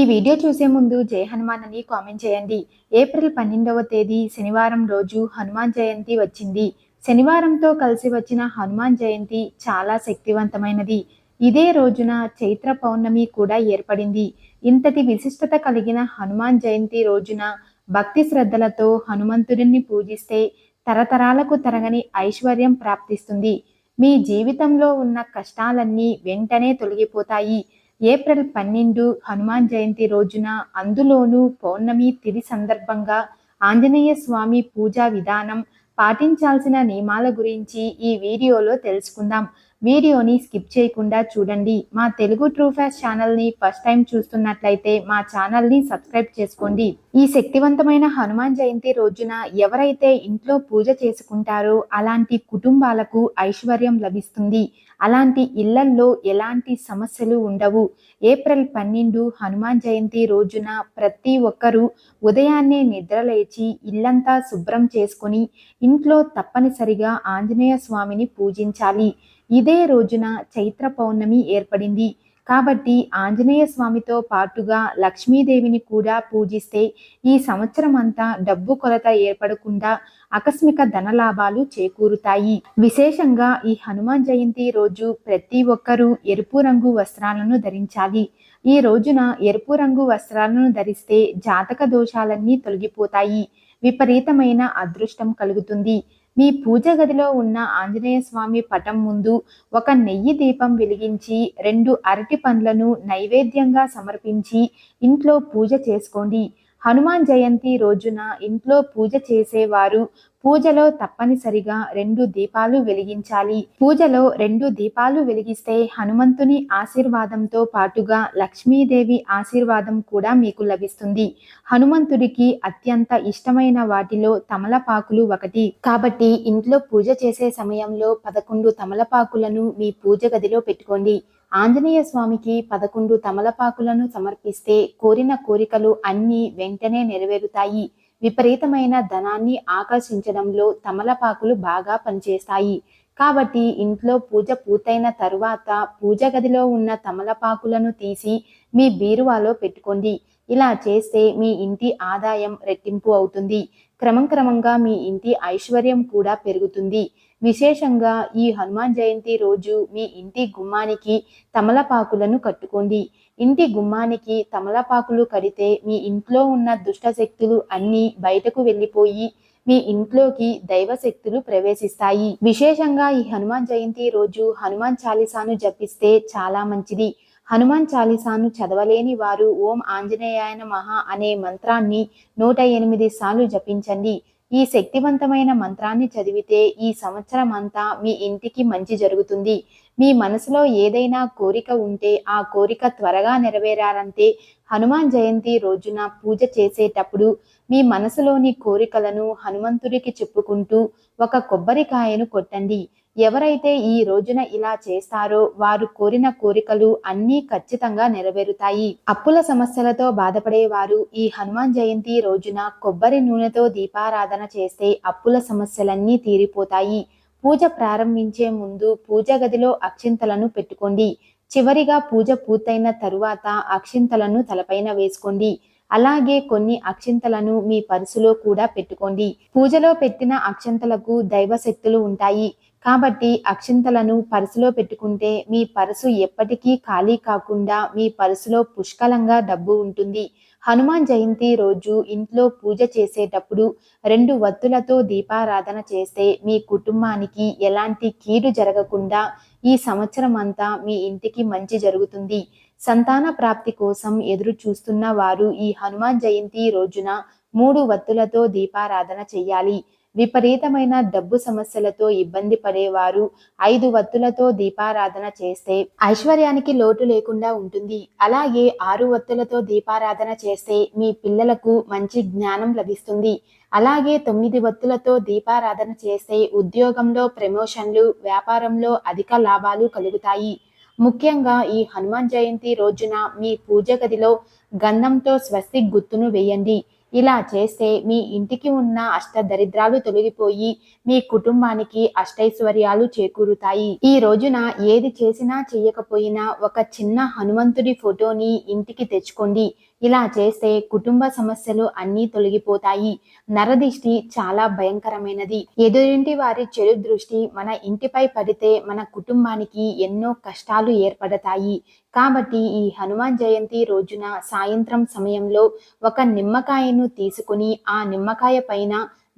ఈ వీడియో చూసే ముందు జై హనుమాన్ అని కామెంట్ చేయండి. ఏప్రిల్ పన్నెండవ తేదీ శనివారం రోజు హనుమాన్ జయంతి వచ్చింది. శనివారంతో కలిసి వచ్చిన హనుమాన్ జయంతి చాలా శక్తివంతమైనది. ఇదే రోజున చైత్ర పౌర్ణమి కూడా ఏర్పడింది. ఇంతటి విశిష్టత కలిగిన హనుమాన్ జయంతి రోజున భక్తి శ్రద్ధలతో హనుమంతుడిని పూజిస్తే తరతరాలకు తరగని ఐశ్వర్యం ప్రాప్తిస్తుంది. మీ జీవితంలో ఉన్న కష్టాలన్నీ వెంటనే తొలగిపోతాయి. ఏప్రిల్ పన్నెండు హనుమాన్ జయంతి రోజున అందులోనూ పౌర్ణమి తిరి సందర్భంగా ఆంజనేయ స్వామి పూజా విధానం పాటించాల్సిన నియమాల గురించి ఈ వీడియోలో తెలుసుకుందాం. వీడియోని స్కిప్ చేయకుండా చూడండి. మా తెలుగు ట్రూ ఛానల్ని ఫస్ట్ టైం చూస్తున్నట్లయితే మా ఛానల్ని సబ్స్క్రైబ్ చేసుకోండి. ఈ శక్తివంతమైన హనుమాన్ జయంతి రోజున ఎవరైతే ఇంట్లో పూజ చేసుకుంటారో అలాంటి కుటుంబాలకు ఐశ్వర్యం లభిస్తుంది. అలాంటి ఇళ్ళల్లో ఎలాంటి సమస్యలు ఉండవు. ఏప్రిల్ పన్నెండు హనుమాన్ జయంతి రోజున ప్రతి ఒక్కరూ ఉదయాన్నే నిద్రలేచి ఇల్లంతా శుభ్రం చేసుకొని ఇంట్లో తప్పనిసరిగా ఆంజనేయ స్వామిని పూజించాలి. ఇదే రోజున చైత్ర పౌర్ణమి ఏర్పడింది. కాబట్టి ఆంజనేయ స్వామితో పాటుగా లక్ష్మీదేవిని కూడా పూజిస్తే ఈ సంవత్సరం అంతా డబ్బు కొరత ఏర్పడకుండా ఆకస్మిక ధనలాభాలు చేకూరుతాయి. విశేషంగా ఈ హనుమాన్ జయంతి రోజు ప్రతి ఒక్కరూ ఎరుపు రంగు వస్త్రాలను ధరించాలి. ఈ రోజున ఎరుపు రంగు వస్త్రాలను ధరిస్తే జాతక దోషాలన్నీ తొలగిపోతాయి. విపరీతమైన అదృష్టం కలుగుతుంది. మీ పూజ గదిలో ఉన్న ఆంజనేయ స్వామి పటం ముందు ఒక నెయ్యి దీపం వెలిగించి రెండు అరటి పండ్లను నైవేద్యంగా సమర్పించి ఇంట్లో పూజ చేసుకోండి. హనుమాన్ జయంతి రోజున ఇంట్లో పూజ చేసేవారు. పూజలో తప్పనిసరిగా రెండు దీపాలు వెలిగించాలి. పూజలో రెండు దీపాలు వెలిగిస్తే హనుమంతుని ఆశీర్వాదంతో పాటుగా లక్ష్మీదేవి ఆశీర్వాదం కూడా మీకు లభిస్తుంది. హనుమంతుడికి అత్యంత ఇష్టమైన వాటిలో తమలపాకులు ఒకటి. కాబట్టి ఇంట్లో పూజ చేసే సమయంలో పదకొండు తమలపాకులను మీ పూజ గదిలో పెట్టుకోండి. ఆంజనేయ స్వామికి పదకొండు తమలపాకులను సమర్పిస్తే కోరిన కోరికలు అన్నీ వెంటనే నెరవేరుతాయి. విపరీతమైన ధనాన్ని ఆకర్షించడంలో తమలపాకులు బాగా పనిచేస్తాయి. కాబట్టి ఇంట్లో పూజ పూర్తయిన తరువాత పూజ గదిలో ఉన్న తమలపాకులను తీసి మీ బీరువాలో పెట్టుకోండి. ఇలా చేస్తే మీ ఇంటి ఆదాయం రెట్టింపు అవుతుంది. క్రమం క్రమంగా మీ ఇంటి ఐశ్వర్యం కూడా పెరుగుతుంది. విశేషంగా ఈ హనుమాన్ జయంతి రోజు మీ ఇంటి గుమ్మానికి తమలపాకులను కట్టుకోండి. ఇంటి గుమ్మానికి తమలపాకులు కడితే మీ ఇంట్లో ఉన్న దుష్ట శక్తులు అన్నీ బయటకు వెళ్ళిపోయి మీ ఇంట్లోకి దైవ శక్తులు ప్రవేశిస్తాయి. విశేషంగా ఈ హనుమాన్ జయంతి రోజు హనుమాన్ చాలీసాను జపిస్తే చాలా మంచిది. హనుమాన్ చాలీసాను చదవలేని వారు ఓం ఆంజనేయాయన మహా అనే మంత్రాన్ని నూట ఎనిమిది సార్లు జపించండి. ఈ శక్తివంతమైన మంత్రాన్ని చదివితే ఈ సంవత్సరం అంతా మీ ఇంటికి మంచి జరుగుతుంది. మీ మనసులో ఏదైనా కోరిక ఉంటే ఆ కోరిక త్వరగా నెరవేరాలంటే హనుమాన్ జయంతి రోజున పూజ చేసేటప్పుడు మీ మనసులోని కోరికలను హనుమంతుడికి చెప్పుకుంటూ ఒక కొబ్బరికాయను కొట్టండి. ఎవరైతే ఈ రోజున ఇలా చేస్తారో వారు కోరిన కోరికలు అన్నీ ఖచ్చితంగా నెరవేరుతాయి. అప్పుల సమస్యలతో బాధపడేవారు ఈ హనుమాన్ జయంతి రోజున కొబ్బరి నూనెతో దీపారాధన చేస్తే అప్పుల సమస్యలన్నీ తీరిపోతాయి. పూజ ప్రారంభించే ముందు పూజ గదిలో అక్షింతలను పెట్టుకోండి. చివరిగా పూజ పూర్తయిన తరువాత అక్షింతలను తలపైన వేసుకోండి. అలాగే కొన్ని అక్షింతలను మీ పర్సులో కూడా పెట్టుకోండి. పూజలో పెట్టిన అక్షంతలకు దైవ శక్తులు ఉంటాయి. కాబట్టి అక్షింతలను పర్సులో పెట్టుకుంటే మీ పర్సు ఎప్పటికీ ఖాళీ కాకుండా మీ పర్సులో పుష్కలంగా డబ్బు ఉంటుంది. హనుమాన్ జయంతి రోజు ఇంట్లో పూజ చేసేటప్పుడు రెండు వత్తులతో దీపారాధన చేస్తే మీ కుటుంబానికి ఎలాంటి కీడు జరగకుండా ఈ సంవత్సరం అంతా మీ ఇంటికి మంచి జరుగుతుంది. సంతాన ప్రాప్తి కోసం ఎదురు చూస్తున్న వారు ఈ హనుమాన్ జయంతి రోజున మూడు వత్తులతో దీపారాధన చేయాలి. విపరీతమైన డబ్బు సమస్యలతో ఇబ్బంది పడేవారు. ఐదు వత్తులతో దీపారాధన చేస్తే ఐశ్వర్యానికి లోటు లేకుండా ఉంటుంది. అలాగే ఆరు వత్తులతో దీపారాధన చేస్తే మీ పిల్లలకు మంచి జ్ఞానం లభిస్తుంది. అలాగే తొమ్మిది వత్తులతో దీపారాధన చేస్తే ఉద్యోగంలో ప్రమోషన్లు వ్యాపారంలో అధిక లాభాలు కలుగుతాయి. ముఖ్యంగా ఈ హనుమాన్ జయంతి రోజున మీ పూజ గదిలో గంధంతో స్వస్తిక్ గుర్తును వేయండి. ఇలా చేస్తే మీ ఇంటికి ఉన్న అష్ట దరిద్రాలు తొలగిపోయి మీ కుటుంబానికి అష్టైశ్వర్యాలు చేకూరుతాయి. ఈ రోజున ఏది చేసినా చెయ్యకపోయినా ఒక చిన్న హనుమంతుడి ఫోటోని ఇంటికి తెచ్చుకోండి. ఇలా చేస్తే కుటుంబ సమస్యలు అన్నీ తొలగిపోతాయి. నరదిష్టి చాలా భయంకరమైనది. ఎదురింటి వారి చెడు దృష్టి మన ఇంటిపై పడితే మన కుటుంబానికి ఎన్నో కష్టాలు ఏర్పడతాయి. కాబట్టి ఈ హనుమాన్ జయంతి రోజున సాయంత్రం సమయంలో ఒక నిమ్మకాయను తీసుకుని ఆ నిమ్మకాయ పైన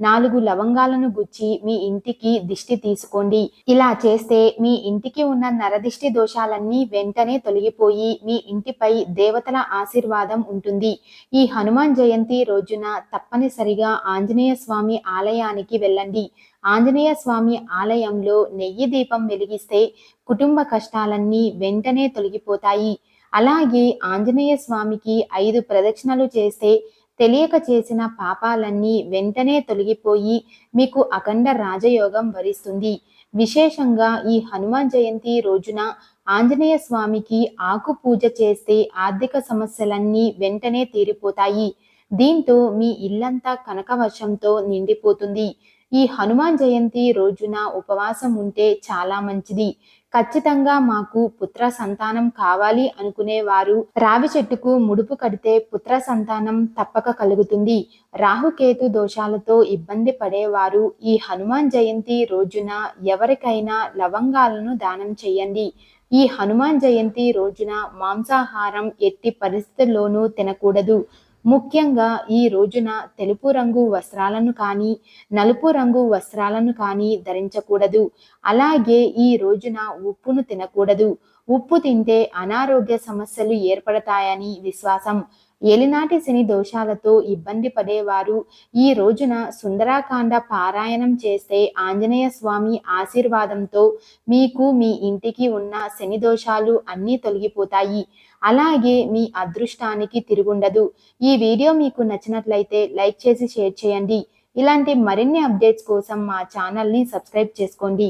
నాలుగు లవంగాలను గుచ్చి మీ ఇంటికి దిష్టి తీసుకోండి. ఇలా చేస్తే మీ ఇంటికి ఉన్న నరదిష్టి దోషాలన్నీ వెంటనే తొలగిపోయి మీ ఇంటిపై దేవతల ఆశీర్వాదం ఉంటుంది. ఈ హనుమాన్ జయంతి రోజున తప్పనిసరిగా ఆంజనేయ స్వామి ఆలయానికి వెళ్ళండి. ఆంజనేయ స్వామి ఆలయంలో నెయ్యి దీపం వెలిగిస్తే కుటుంబ కష్టాలన్నీ వెంటనే తొలగిపోతాయి. అలాగే ఆంజనేయ స్వామికి ఐదు ప్రదక్షిణలు చేస్తే తెలియక చేసిన పాపాలన్నీ వెంటనే తొలగిపోయి మీకు అఖండ రాజయోగం వరిస్తుంది. విశేషంగా ఈ హనుమాన్ జయంతి రోజున ఆంజనేయ స్వామికి ఆకు పూజ చేస్తే ఆర్థిక సమస్యలన్నీ వెంటనే తీరిపోతాయి. దీంతో మీ ఇల్లంతా కనకవర్షంతో నిండిపోతుంది. ఈ హనుమాన్ జయంతి రోజున ఉపవాసం ఉంటే చాలా మంచిది. ఖచ్చితంగా మాకు పుత్ర సంతానం కావాలి అనుకునేవారు. రావి చెట్టుకు ముడుపు కడితే పుత్ర సంతానం తప్పక కలుగుతుంది. రాహుకేతు దోషాలతో ఇబ్బంది పడేవారు. ఈ హనుమాన్ జయంతి రోజున ఎవరికైనా లవంగాలను దానం చేయండి. ఈ హనుమాన్ జయంతి రోజున మాంసాహారం ఎట్టి పరిస్థితుల్లోనూ తినకూడదు. ముఖ్యంగా ఈ రోజున తెలుపు రంగు వస్త్రాలను కానీ నలుపు రంగు వస్త్రాలను కానీ ధరించకూడదు. అలాగే ఈ రోజున ఉప్పును తినకూడదు. ఉప్పు తింటే అనారోగ్య సమస్యలు ఏర్పడతాయని విశ్వాసం. ఏలినాటి శని దోషాలతో ఇబ్బంది పడేవారు. ఈ రోజున సుందరాకాండ పారాయణం చేస్తే ఆంజనేయ స్వామి ఆశీర్వాదంతో మీకు మీ ఇంటికి ఉన్న శని దోషాలు అన్నీ తొలగిపోతాయి. అలాగే మీ అదృష్టానికి తిరుగుండదు. ఈ వీడియో మీకు నచ్చినట్లయితే లైక్ చేసి షేర్ చేయండి. ఇలాంటి మరిన్ని అప్డేట్స్ కోసం మా ఛానల్ని సబ్స్క్రైబ్ చేసుకోండి.